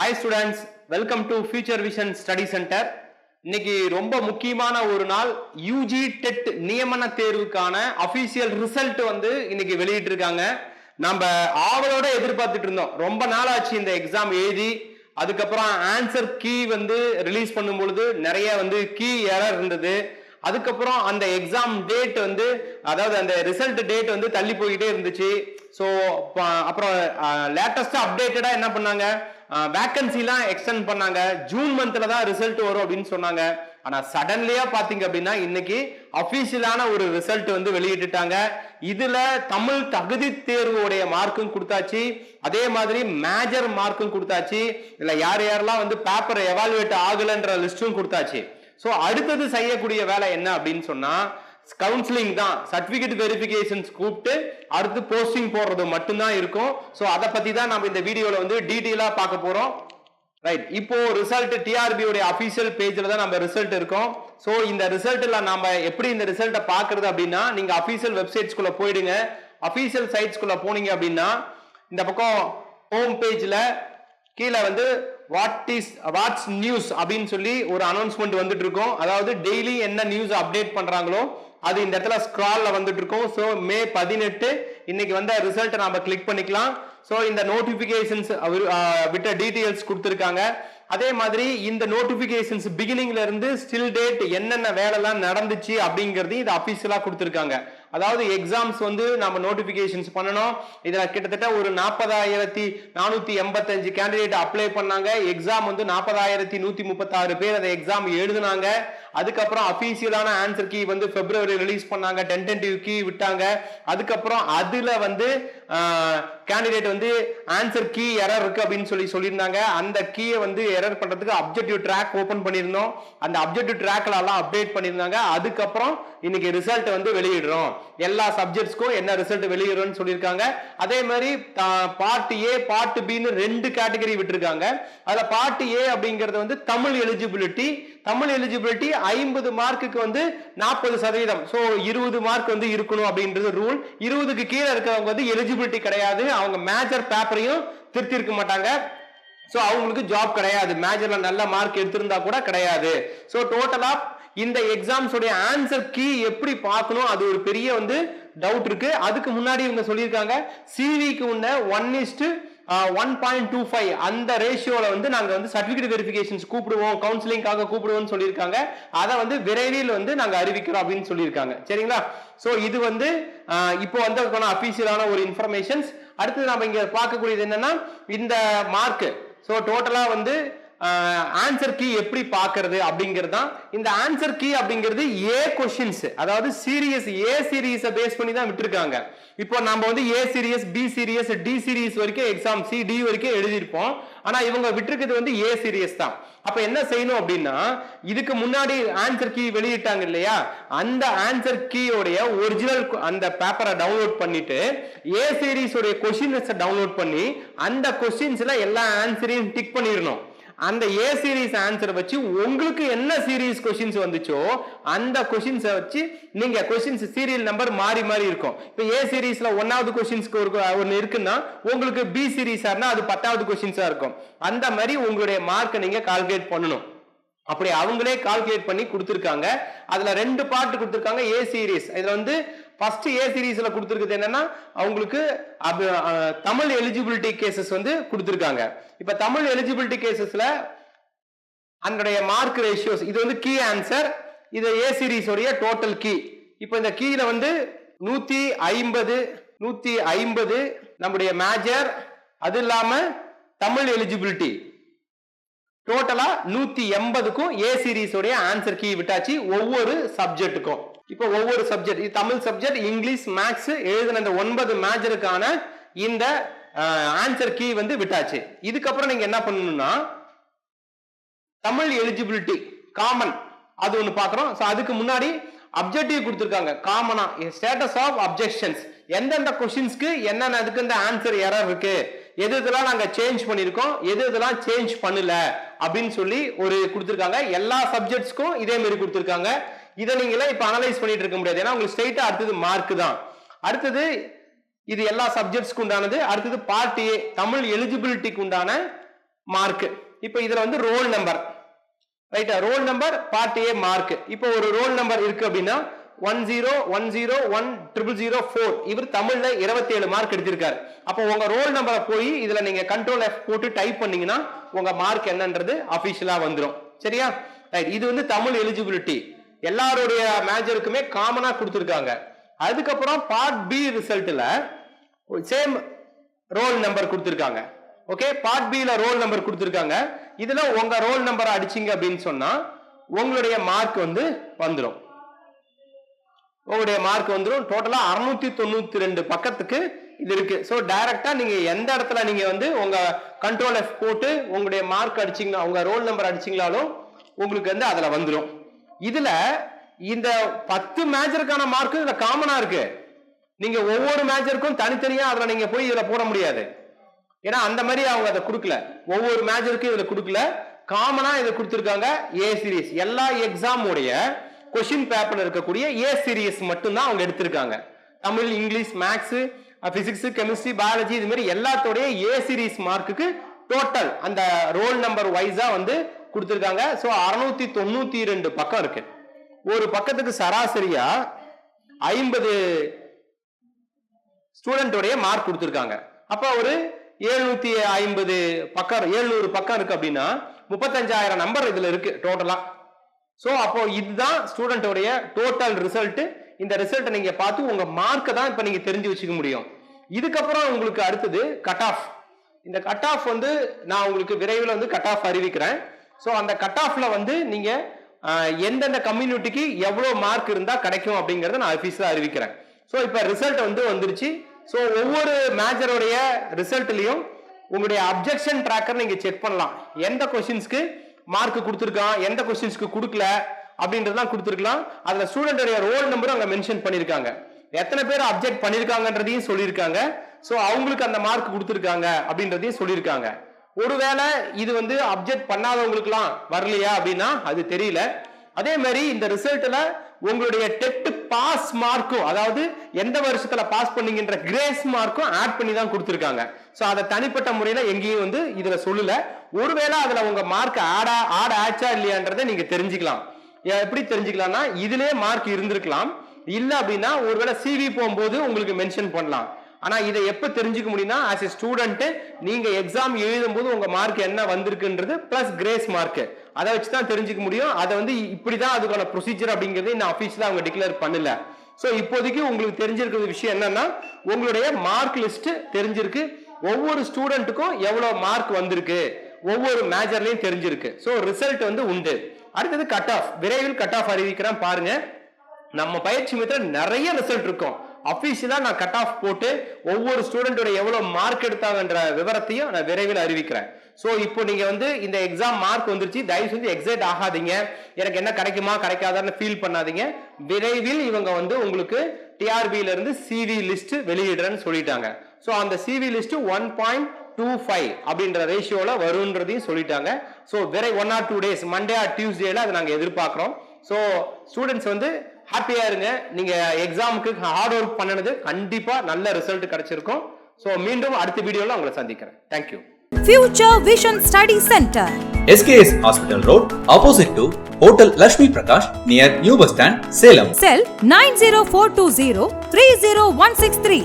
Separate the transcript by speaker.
Speaker 1: Hi students welcome to Future Vision Study Centre இன்னைக்கு ரொம்ப முக்கியமான ஒரு நாள் யூஜி டெட் நியமன தேர்வுக்கான அபிஷியல் ரிசல்ட் வந்து இன்னைக்கு வெளியிட்டு இருக்காங்க நம்ம ஆவலோட எதிர்பார்த்துட்டு இருந்தோம். ரொம்ப நாள் ஆச்சு இந்த எக்ஸாம் எழுதி அதுக்கப்புறம் ஆன்சர் கீ வந்து ரிலீஸ் பண்ணும் பொழுது நிறைய வந்து கீ எரர் இருந்தது. அதுக்கப்புறம் அந்த எக்ஸாம் டேட் வந்து அதாவது அந்த ரிசல்ட் டேட் வந்து தள்ளி போய்கிட்டே இருந்துச்சு. ஸோ அப்புறம் லேட்டஸ்டா அப்டேட்டடா என்ன பண்ணாங்க? வேக்கன்சிலாம் எக்ஸ்டெண்ட் பண்ணாங்க. ஜூன் மந்த்ல தான் ரிசல்ட் வரும் அப்படின்னு சொன்னாங்க. ஆனா சடன்லியா பாத்தீங்க அப்படின்னா இன்னைக்கு அபிஷியலான ஒரு ரிசல்ட் வந்து வெளியிட்டுட்டாங்க. இதுல தமிழ் தகுதி தேர்வுடைய மார்க்கும் கொடுத்தாச்சு. அதே மாதிரி மேஜர் மார்க்கும் கொடுத்தாச்சு. இல்ல யார் யாரெல்லாம் வந்து பேப்பர் எவாலுவேட் ஆகலன்ற லிஸ்டும் கொடுத்தாச்சு. ஸோ அடுத்தது செய்யக்கூடிய வேலை என்ன அப்படின்னு சொன்னா கவுன்சிலிங் தான். சர்டிபிகேட் வெரிஃபிகேஷன்ஸ் கூப்பிட்டு அடுத்து போஸ்டிங் போடுறது மட்டும்தான் இருக்கும். ஸோ அதை பத்தி தான் நம்ம இந்த வீடியோல வந்து டீட்டெயிலாக பார்க்க போறோம். ரைட் இப்போ ரிசல்ட் டிஆர்பி உடைய அபிஷியல் பேஜ்ல தான் நம்ம ரிசல்ட் இருக்கோம். ஸோ இந்த ரிசல்ட்ல நம்ம எப்படி இந்த ரிசல்ட்டை பாக்குறது அப்படின்னா நீங்க அபிஷியல் வெப்சைட்ஸ்குள்ள போயிடுங்க. அபிஷியல் சைட்ஸ்குள்ள போனீங்க அப்படின்னா இந்த பக்கம் ஹோம் பேஜ்ல கீழே வந்து வாட் இஸ் வாட்ஸ் நியூஸ் அப்படின்னு சொல்லி ஒரு அனௌன்ஸ்மெண்ட் வந்துட்டு இருக்கும். அதாவது டெய்லி என்ன நியூஸ் அப்டேட் பண்றாங்களோ அது இந்த இடத்துல ஸ்க்ரால்ல வந்துட்டு இருக்கும். ஸோ மே பதினெட்டு இன்னைக்கு வந்த ரிசல்ட்டை நம்ம கிளிக் பண்ணிக்கலாம். ஸோ இந்த நோட்டிபிகேஷன்ஸ் விட்ட டீட்டெயில்ஸ் கொடுத்துருக்காங்க. அதே மாதிரி இந்த நோட்டிபிகேஷன்ஸ் பிகினிங்ல இருந்து ஸ்டில் டேட் என்னென்ன வேலைலாம் நடந்துச்சு அப்படிங்கிறது இது அபிஷியலாக கொடுத்துருக்காங்க. அதாவது எக்ஸாம்ஸ் வந்து நம்ம நோட்டிபிகேஷன்ஸ் பண்ணணும். இதில் கிட்டத்தட்ட ஒரு நாற்பதாயிரத்தி நானூற்றி எண்பத்தஞ்சு கேண்டிடேட் அப்ளை பண்ணாங்க. எக்ஸாம் வந்து நாற்பதாயிரத்தி நூற்றி முப்பத்தாறு பேர் அந்த எக்ஸாம் எழுதுனாங்க. அதுக்கப்புறம் அபிஷியலான ஆன்சர் கீ வந்து பிப்ரவரி ரிலீஸ் பண்ணாங்க. டென்டென்டிவ் கீ விட்டாங்க. அதுக்கப்புறம் அதுல வந்து கேண்டிடேட் வந்து ஆன்சர் கீ எரர் இருக்கு அப்படின்னு சொல்லி சொல்லியிருந்தாங்க. அந்த கீயை வந்து எரர் பண்றதுக்கு அப்ஜெக்டிவ் ட்ராக் ஓபன் பண்ணியிருந்தோம். அந்த அப்ஜெக்டிவ் ட்ராக்ல எல்லாம் அப்டேட் பண்ணியிருந்தாங்க. அதுக்கப்புறம் இன்னைக்கு ரிசல்ட் வந்து வெளியிடுறோம். எல்லா சப்ஜெக்ட்ஸ்க்கும் என்ன ரிசல்ட் வெளியிடுறோம்னு சொல்லியிருக்காங்க. அதே மாதிரி பார்ட் ஏ பார்ட் பின்னு ரெண்டு கேட்டகரி விட்டுருக்காங்க. அதுல பார்ட் ஏ அப்படிங்கிறது வந்து தமிழ் எலிஜிபிலிட்டி தமிழ் எலிஜிபிலிட்டி ஐம்பது மார்க்குக்கு வந்து நாற்பது சதவீதம். ஸோ இருபது மார்க் வந்து இருக்கணும் அப்படின்றது ரூல் இருபதுக்கு கீழே இருக்கிறவங்க வந்து எலிஜிபிள் எலிஜிபிலிட்டி கிடையாது. அவங்க மேஜர் பேப்பரையும் திருத்திருக்க மாட்டாங்க. ஸோ அவங்களுக்கு ஜாப் கிடையாது. மேஜர்ல நல்ல மார்க் எடுத்திருந்தா கூட கிடையாது. ஸோ டோட்டலா இந்த எக்ஸாம்ஸ் உடைய ஆன்சர் கீ எப்படி பார்க்கணும்? அது ஒரு பெரிய வந்து டவுட் இருக்கு. அதுக்கு முன்னாடி இவங்க சொல்லியிருக்காங்க. சிவிக்கு உன்ன one is to one point two five அந்த ரேஷியோவில் வந்து நாங்கள் வந்து சர்டிஃபிகேட் வெரிஃபிகேஷன்ஸ் கூப்பிடுவோம் கவுன்சிலிங்காக கூப்பிடுவோம்னு சொல்லியிருக்காங்க. அதை வந்து விரைவில் வந்து நாங்கள் அறிவிக்கிறோம் அப்படின்னு சொல்லியிருக்காங்க. சரிங்களா? ஸோ இது வந்து இப்போ வந்ததுக்கான அஃபீஷியலான ஒரு இன்ஃபர்மேஷன்ஸ் அடுத்தது நம்ம இங்கே பார்க்கக்கூடியது என்னன்னா இந்த மார்க்கு ஸோ டோட்டலாக வந்து ஆன்சர் கீ எப்படி பார்க்கறது அப்படிங்கிறது தான் இந்த ஆன்சர் கீ அப்படிங்கிறது ஏ கொஷின்ஸ் அதாவது சீரியஸ் ஏ சீரியஸை பேஸ் பண்ணி தான் விட்டுருக்காங்க. இப்போ நம்ம வந்து A series B series D series வரைக்கும் எக்ஸாம் சி டி வரைக்கும் எழுதியிருப்போம். ஆனால் இவங்க விட்டுருக்கிறது வந்து ஏ சீரியஸ் தான். அப்போ என்ன செய்யணும் அப்படின்னா இதுக்கு முன்னாடி ஆன்சர் கீ வெளியிட்டாங்க இல்லையா? அந்த ஆன்சர் கீயோடைய ஒரிஜினல் அந்த பேப்பரை டவுன்லோட் பண்ணிட்டு ஏ சீரிஸ் உடைய கொஷின்ஸை டவுன்லோட் பண்ணி அந்த கொஸ்டின்ஸ்ல எல்லா ஆன்சரையும் டிக் பண்ணிடணும். அந்த ஏ சீரிஸ் ஆன்சரை வச்சு உங்களுக்கு என்ன சீரிஸ் கொஷின்ஸ் வந்துச்சோ அந்த கொஷின்ஸை வச்சு நீங்கள் கொஷின்ஸ் சீரியல் நம்பர் மாறி மாறி இருக்கும். இப்போ ஏ சீரீஸில் ஒன்றாவது கொஷின்ஸ்க்கு ஒரு ஒன்று இருக்குன்னா உங்களுக்கு பி சீரிஸார்னா அது பத்தாவது கொஷின்ஸாக இருக்கும். அந்த மாதிரி உங்களுடைய மார்க்கை நீங்கள் கால்குலேட் பண்ணணும். அப்படி அவங்களே கால்குலேட் பண்ணி கொடுத்துருக்காங்க. அதில் ரெண்டு பார்ட் கொடுத்துருக்காங்க ஏ சீரீஸ் இதில் வந்து ஃபர்ஸ்ட் ஏ சீரீஸில் கொடுத்துருக்குது என்னன்னா அவங்களுக்கு தமிழ் எலிஜிபிலிட்டி கேசஸ் வந்து கொடுத்துருக்காங்க. இப்போ தமிழ் எலிஜிபிலிட்டி கேசஸில் அதனுடைய மார்க் ரேஷியோஸ் இது வந்து கீ ஆன்சர் இது ஏ சீரீஸோடைய டோட்டல் கீ இப்போ இந்த கீயில் வந்து நூற்றி ஐம்பது நூற்றி ஐம்பது நம்முடைய மேஜர் அது இல்லாமல் தமிழ் எலிஜிபிலிட்டி டோட்டலா நூத்தி எண்பதுக்கும் ஏ சீரீஸ் உடைய ஆன்சர் கீ விட்டாச்சு. ஒவ்வொரு சப்ஜெக்ட்டுக்கும் இப்போ ஒவ்வொரு சப்ஜெக்ட் இது தமிழ் சப்ஜெக்ட் இங்கிலீஷ் மேக்ஸ் எழுதின இந்த ஒன்பது மேஜருக்கான இந்த ஆன்சர் கீ வந்து விட்டாச்சு. இதுக்கப்புறம் நீங்க என்ன பண்ணணும்னா தமிழ் எலிஜிபிலிட்டி காமன் அது ஒன்று பார்க்குறோம் ஸோ அதுக்கு முன்னாடி அப்ஜெக்டிவ் கொடுத்துருக்காங்க. காமனா ஸ்டேட்டஸ் ஆஃப் அப்ஜெக்ஷன்ஸ் எந்தெந்த கொஸ்டின்ஸ்க்கு என்னென்ன அதுக்கு இந்த ஆன்சர் எரர் இருக்கு? எது இதெல்லாம் நாங்கள் சேஞ்ச் பண்ணியிருக்கோம்? எது இதெல்லாம் சேஞ்ச் பண்ணல? அப்படின்னு சொல்லி ஒரு கொடுத்துருக்காங்க. எல்லா சப்ஜெக்ட்ஸ்க்கும் இதே மாதிரி கொடுத்துருக்காங்க. இதை நீங்களாம் இப்போ அனலைஸ் பண்ணிட்டு இருக்க முடியாது. ஏன்னா உங்களுக்கு ஸ்ட்ரைட்டா அடுத்தது மார்க் தான். அடுத்தது இது எல்லா சப்ஜெக்ட்ஸ்க்கு உண்டானது. அடுத்தது பார்ட் ஏ தமிழ் எலிஜிபிலிட்டிக்கு உண்டான மார்க் இப்போ இதுல வந்து ரோல் நம்பர் ரைட்டா roll number part A mark இப்போ ஒரு ரோல் நம்பர் இருக்கு அப்படின்னா one zero one zero one triple zero four இவர் தமிழ்ல இருபத்தி ஏழு மார்க் எடுத்திருக்காரு. அப்போ உங்க ரோல் நம்பரை போய் இதுல நீங்க கண்ட்ரோல் எஃப் போட்டு டைப் பண்ணீங்கன்னா உங்க மார்க் என்னன்றது அபிஷியலா வந்துடும் சரியா? ரைட் இது வந்து தமிழ் எலிஜிபிலிட்டி எல்லாருடைய மேஜருக்குமே காமனா கொடுத்துருக்காங்க. அதுக்கப்புறம் பார்ட் பி ரிசல்ட்ல சேம் ரோல் நம்பர் கொடுத்துருக்காங்க. ஓகே பார்ட் பில ரோல் நம்பர் கொடுத்துருக்காங்க. இதுல உங்க ரோல் நம்பர் அடிச்சீங்க அப்படின்னு சொன்னா உங்களுடைய மார்க் வந்து வந்துடும் உங்களுடைய மார்க் வந்துடும் டோட்டலாக அறுநூத்தி தொண்ணூத்தி ரெண்டு பக்கத்துக்கு இது இருக்கு. ஸோ டைரக்டா நீங்க எந்த இடத்துல நீங்க வந்து உங்க கண்ட்ரோல் எஃப் போட்டு உங்களுடைய மார்க் அடிச்சீங்கன்னா உங்க ரோல் நம்பர் அடிச்சிங்களாலும் உங்களுக்கு வந்து அதுல வந்துடும் இதுல இந்த பத்து மேஜருக்கான மார்க் இதுல காமனா இருக்கு. நீங்க ஒவ்வொரு மேஜருக்கும் தனித்தனியா அதுல நீங்க போய் இதுல போட முடியாது. ஏன்னா அந்த மாதிரி அவங்க அதை கொடுக்கல. ஒவ்வொரு மேஜருக்கும் இதுல கொடுக்கல. காமனா இதை கொடுத்துருக்காங்க ஏ சீரிஸ் எல்லா எக்ஸாம் உடைய கொஷின் பேப்பர்ல இருக்கக்கூடிய ஏ சீரியஸ் மட்டும்தான் அவங்க எடுத்திருக்காங்க. Tamil English maths physics chemistry biology இது மாதிரி எல்லாத்தோடைய ஏ சீரிஸ் மார்க்குக்கு டோட்டல் அந்த ரோல் நம்பர் வைஸா வந்து கொடுத்துருக்காங்க. ஸோ அறுநூத்தி தொண்ணூத்தி ரெண்டு பக்கம் இருக்கு. ஒரு பக்கத்துக்கு சராசரியா ஐம்பது ஸ்டூடெண்டோடைய மார்க் கொடுத்துருக்காங்க. அப்போ ஒரு எழுநூத்தி ஐம்பது பக்கம் எழுநூறு பக்கம் இருக்கு அப்படின்னா முப்பத்தஞ்சாயிரம் நம்பர் இதுல இருக்கு டோட்டலா ஸோ அப்போ இதுதான் ஸ்டூடெண்டோடைய டோட்டல் ரிசல்ட் இந்த ரிசல்ட்டை நீங்கள் பார்த்து உங்கள் மார்க்கை தான் இப்போ நீங்கள் தெரிஞ்சு வச்சுக்க முடியும். இதுக்கப்புறம் உங்களுக்கு அடுத்தது கட் ஆஃப் இந்த கட் ஆஃப் வந்து நான் உங்களுக்கு விரைவில் வந்து கட் ஆஃப் அறிவிக்கிறேன். ஸோ அந்த கட் ஆஃப்ல வந்து நீங்கள் எந்தெந்த கம்யூனிட்டிக்கு எவ்வளோ மார்க் இருந்தால் கிடைக்கும் அப்படிங்கிறத நான் ஆஃபீஸ்ல அறிவிக்கிறேன். ஸோ இப்போ ரிசல்ட் வந்து வந்துருச்சு. ஸோ ஒவ்வொரு மேஜருடைய ரிசல்ட்லயும் உங்களுடைய அப்ஜெக்ஷன் ட்ராக்கர் நீங்கள் செக் பண்ணலாம். எந்த கொஷின்ஸ்க்கு மார்க் கொடுத்துருக்கான் எந்த கொஸ்டின்ஸ்க்கு கொடுக்கல அப்படின்றதெல்லாம் கொடுத்துருக்கலாம். அதுல ஸ்டூடெண்டோடைய ரோல் நம்பரும் அங்க மென்ஷன் பண்ணிருக்காங்க. எத்தனை பேர் அப்ஜெக்ட் பண்ணிருக்காங்கன்றதையும் சொல்லியிருக்காங்க. ஸோ அவங்களுக்கு அந்த மார்க் கொடுத்துருக்காங்க அப்படின்றதையும் சொல்லியிருக்காங்க. ஒருவேளை இது வந்து அப்ஜெக்ட் பண்ணாதவங்களுக்குலாம் வரலையா அப்படின்னா அது தெரியல. அதே மாதிரி இந்த ரிசல்ட்ல உங்களுடைய டெட் பாஸ் மார்க்கும் அதாவது எந்த வருஷத்துல பாஸ் பண்ணீங்கன்ற கிரேஸ் மார்க்கும் ஆட் பண்ணி தான் கொடுத்துருக்காங்க. ஸோ அதை தனிப்பட்ட முறையில எங்கேயும் வந்து இதுல சொல்லல. ஒருவேளை அதுல உங்க மார்க் ஆடா ஆட் ஆச்சா இல்லையான்றதை நீங்க தெரிஞ்சுக்கலாம். எப்படி தெரிஞ்சுக்கலாம்னா இதுலயே மார்க் இருந்திருக்கலாம். இல்ல அப்படின்னா ஒருவேளை சிவி போகும்போது உங்களுக்கு மென்ஷன் பண்ணலாம். ஆனா இதை எப்ப தெரிஞ்சுக்க முடியும்னா ஆஸ் எ ஸ்டூடெண்ட் நீங்க எக்ஸாம் எழுதும் போது உங்க மார்க் என்ன வந்திருக்குன்றது பிளஸ் கிரேஸ் மார்க் அதை வச்சு தான் தெரிஞ்சுக்க முடியும். அதை வந்து இப்படிதான் அதுக்கான ப்ரொசீஜர் அப்படிங்கறது நான் ஆஃபீஸ்ல அவங்க டிக்ளேர் பண்ணல. ஸோ இப்போதைக்கு உங்களுக்கு தெரிஞ்சிருக்கிற விஷயம் என்னன்னா உங்களுடைய மார்க் லிஸ்ட் தெரிஞ்சிருக்கு. ஒவ்வொரு ஸ்டூடெண்ட்டுக்கும் எவ்வளோ மார்க் வந்திருக்கு. ஒவ்வொரு மேஜர்லையும் தெரிஞ்சிருக்கு. ஸோ ரிசல்ட் வந்து உண்டு. அடுத்தது கட் ஆஃப் விரைவில் கட் ஆஃப் அறிவிக்கிறான் பாருங்க. நம்ம பயிற்சி மையத்துல நிறைய ரிசல்ட் இருக்கும். அஃபீஷியலாக நான் கட் ஆஃப் போட்டு ஒவ்வொரு ஸ்டூடெண்ட்டோட எவ்வளோ மார்க் எடுத்தாங்கன்ற விவரத்தையும் நான் விரைவில் அறிவிக்கிறேன். ஸோ இப்போ நீங்கள் வந்து இந்த எக்ஸாம் மார்க் வந்துருச்சு தயவு செஞ்சு எக்ஸைட் ஆகாதீங்க. எனக்கு என்ன கிடைக்குமா கிடைக்காதான்னு ஃபீல் பண்ணாதீங்க. விரைவில் இவங்க வந்து உங்களுக்கு டிஆர்பியில இருந்து சிவி லிஸ்ட் வெளியிடுறேன்னு சொல்லிட்டாங்க. ஸோ அந்த CV list one point two five அப்படின்ற ரேஷியோவில் வரும்ன்றதையும் சொல்லிட்டாங்க. So வெரை one or two days Monday or டியூஸ்டேல அதை நாங்கள் எதிர்பார்க்குறோம். ஸோ ஸ்டூடெண்ட்ஸ் வந்து ஹாப்பியா இருங்க நீங்க எக்ஸாமுக்கு ஹார்ட் ஒர்க் பண்ணது கண்டிப்பா நல்ல ரிசல்ட் கிடைச்சிருக்கும் ஸோ மீண்டும் அடுத்த வீடியோல உங்களை சந்திக்கிறேன் thank you
Speaker 2: Future Vision Study Center.
Speaker 3: SKS Hospital Road, opposite to Hotel Lashmi Prakash, near New Bus Stand, Salem.
Speaker 2: Cell 90420 30163.